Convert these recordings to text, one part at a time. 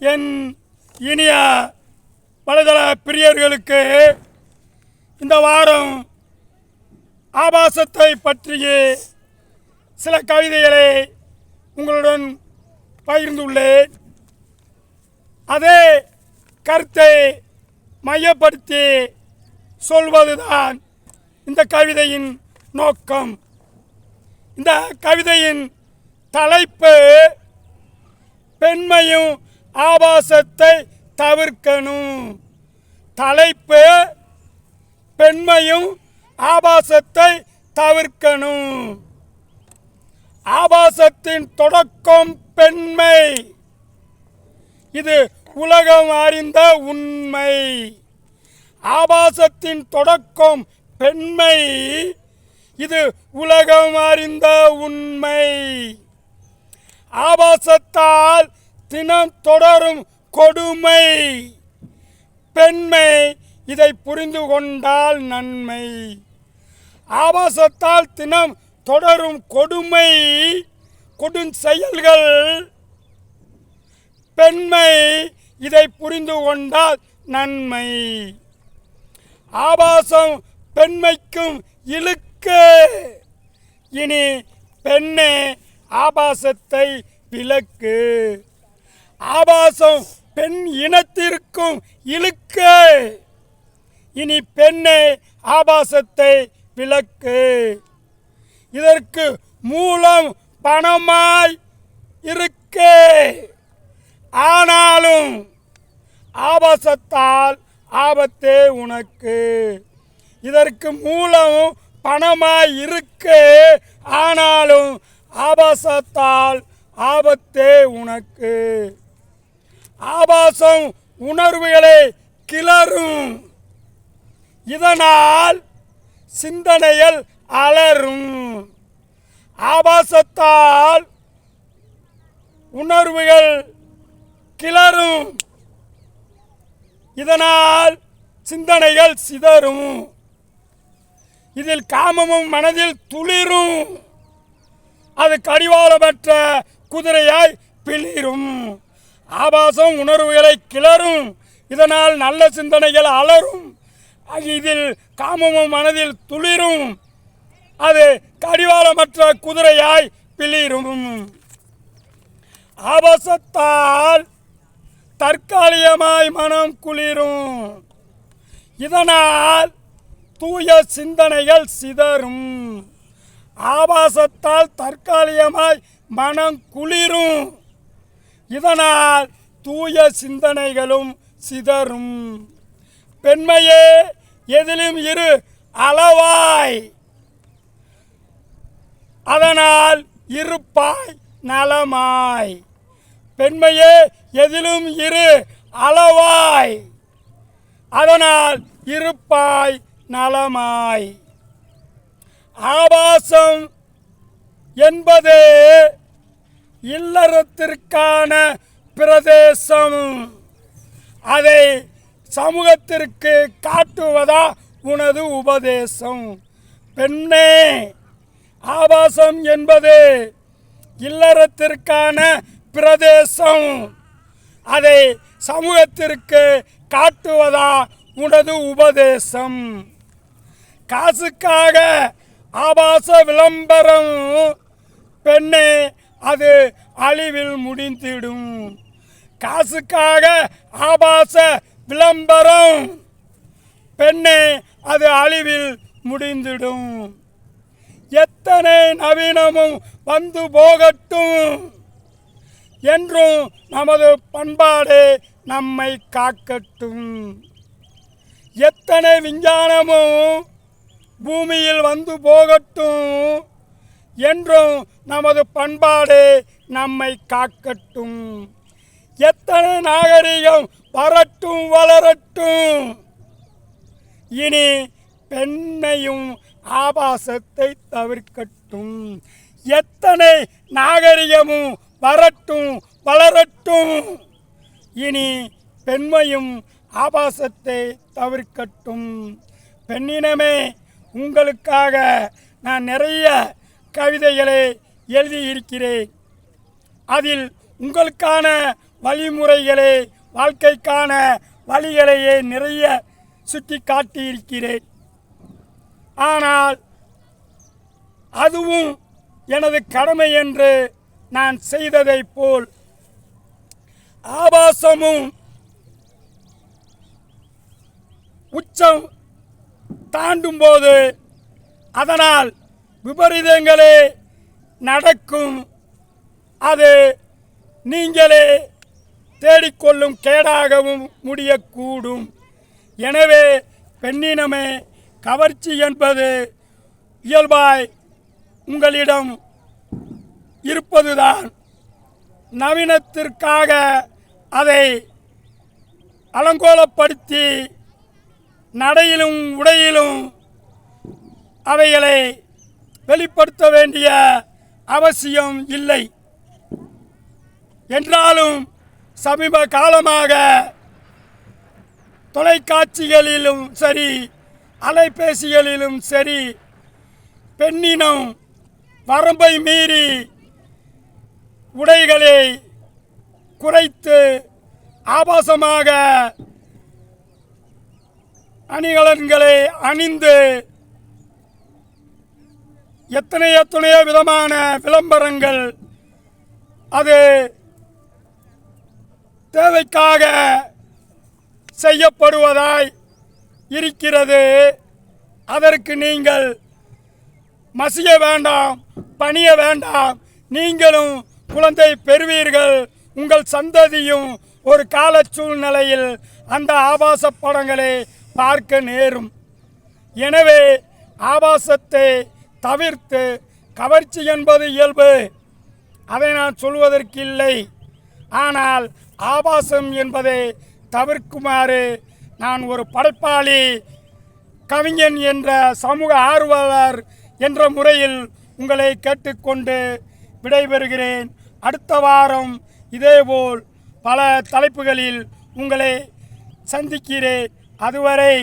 என் இனிய வலைதள பிரியர்களுக்கு இந்த வாரம் ஆபாசத்தை பற்றிய சில கவிதைகளை உங்களுடன் பகிர்ந்துள்ளேன். அதே கருத்தை மையப்படுத்தி சொல்வதுதான் இந்த கவிதையின் நோக்கம். இந்த கவிதையின் தலைப்பு பெண்மையும் ஆபாசத்தை தவிர்க்கணும். தலைப்பு பெண்மையும் ஆபாசத்தை தவிர்க்கணும். ஆபாசத்தின் தொடக்கம் பெண்மை. இது உலகம் அறிந்த உண்மை. ஆபாசத்தின் தொடக்கம் பெண்மை. இது உலகம் அறிந்த உண்மை. ஆபாசத்தால் தினம் தொடரும் கொடுமை. பெண்மை இதை புரிந்து கொண்டால் நன்மை. ஆபாசத்தால் தினம் தொடரும் கொடுமை. கொடும் செயல்கள். பெண்மை இதை புரிந்து கொண்டால் நன்மை. ஆபாசம் பெண்மைக்கும் இழுக்கு. இனி பெண்ணே ஆபாசத்தை விலக்கு ஆபாசம் பெண் இனத்திற்கும் இழுக்கு. இனி பெண்ணே ஆபாசத்தை விலக்கு இதற்கு மூலம் பணமாய் இருக்க. ஆனாலும் ஆபாசத்தால் ஆபத்தே உனக்கு. இதற்கு மூலம் பணமாய் இருக்கு. ஆனாலும் ஆபாசத்தால் ஆபத்தே உனக்கு. ஆபாசம் உணர்வுகளை கிளறும். இதனால் சிந்தனைகள் அலரும் ஆபாசத்தால் உணர்வுகள் கிளறும். இதனால் சிந்தனைகள் சிதறும். இதில் காமமும் மனதில் துளிரும். அது கடிவாளமற்ற குதிரையாய் பிளிரும். ஆபாசம் உணர்வுகளை கிளறும். இதனால் நல்ல சிந்தனைகள் அலரும். இதில் காமமும் மனதில் துளிரும். அது கடிவாளமற்ற குதிரையாய் பிளிரும். ஆபாசத்தால் தற்காலிகமாய் மனம் குளிரும். இதனால் தூய சிந்தனைகள் சிதறும். ஆபாசத்தால் தற்காலிகமாய் மனம் குளிரும். இதனால் தூய சிந்தனைகளும் சிதறும். பெண்மையே எதிலும் இரு அளவாய். அதனால் இருப்பாய் நலமாய். பெண்மையே எதிலும் இரு அளவாய். அதனால் இருப்பாய் நலமாய். ஆபாசம் என்பது இல்லறத்திற்கான பிரதேசம். அதை சமூகத்திற்கு காட்டுவதா உனது உபதேசம். பெண்ணே ஆபாசம் என்பது இல்லறத்திற்கான பிரதேசம். அதை சமூகத்திற்கு காட்டுவதா உனது உபதேசம். காசுக்காக ஆபாச விளம்பரம். பெண்ணே அது அழிவில் முடிந்திடும். காசுக்காக ஆபாச விளம்பரம். பெண்ணே அது அழிவில் முடிந்திடும். எத்தனை நவீனமும் வந்து போகட்டும். என்றும் நமது பண்பாடு நம்மை காக்கட்டும். எத்தனை விஞ்ஞானமும் பூமியில் வந்து போகட்டும். என்றும் நமது பண்பாடு நம்மை காக்கட்டும். எத்தனை நாகரிகம் வரட்டும் வளரட்டும். இனி பெண்ணையும் ஆபாசத்தை தவிர்க்கட்டும். எத்தனை நாகரிகமும் வரட்டும் வளரட்டும். இனி பெண்மையும் ஆபாசத்தை தவிர்க்கட்டும். பெண்ணினமே உங்களுக்காக நான் நிறைய கவிதைகளை எழுதியிருக்கிறேன். அதில் உங்களுக்கான வழிமுறைகளை வாழ்க்கைக்கான வழிகளையே நிறைய சுட்டி காட்டியிருக்கிறேன் ஆனால் அதுவும் எனது கடமை என்று நான் செய்ததைப் போல் ஆபாசமும் உச்சம் தாண்டும் போது அதனால் விபரீதங்களே நடக்கும். அது நீங்களே தேடிக்கொள்ளும் கேடாகவும் முடியக்கூடும். எனவே பெண்ணினமே கவர்ச்சி என்பது இயல்பாய் உங்களிடம் இருப்பதுதான். நவீனத்திற்காக அதை அலங்கோலப்படுத்தி நடையிலும் உடையிலும் அவைகளை வெளிப்படுத்த வேண்டிய அவசியம் இல்லை. என்றாலும் சமீப காலமாக தொலைக்காட்சிகளிலும் சரி அலைபேசிகளிலும் சரி பெண்ணினம் வரம்பை மீறி உடைகளை குறைத்து ஆபாசமாக அணிகலன்களை அணிந்து எத்தனை எத்தனையோ விதமான விளம்பரங்கள். அது தேவைக்காக செய்யப்படுவதாய் இருக்கிறது. அதற்கு நீங்கள் மசிய வேண்டாம் பணிய வேண்டாம். நீங்களும் குழந்தை பெறுவீர்கள். உங்கள் சந்ததியும் ஒரு கால சூழ்நிலையில் அந்த ஆபாச படங்களை பார்க்க நேரும். எனவே ஆபாசத்தை தவிர்த்து கவர்ச்சி என்பது இயல்பு. அதை நான் சொல்வதற்கில்லை ஆனால் ஆபாசம் என்பதை தவிர்க்குமாறு நான் ஒரு படைப்பாளி கவிஞன் என்ற சமூக ஆர்வலர் என்ற முறையில் உங்களை கேட்டுக்கொண்டு விடைபெறுகிறேன். அடுத்த வாரம் இதேபோல் பல தலைப்புகளில் உங்களை சந்திக்கிறேன். அதுவரை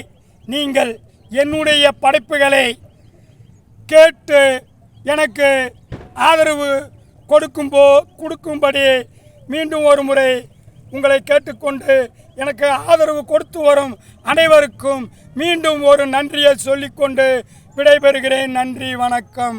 நீங்கள் என்னுடைய படைப்புகளை கேட்டு எனக்கு ஆதரவு கொடுக்கும்போ கொடுக்கும்படி மீண்டும் ஒரு முறை உங்களை கேட்டுக்கொண்டு எனக்கு ஆதரவு கொடுத்து வரும் அனைவருக்கும் மீண்டும் ஒரு நன்றியை சொல்லிக்கொண்டு விடைபெறுகிறேன். நன்றி வணக்கம்.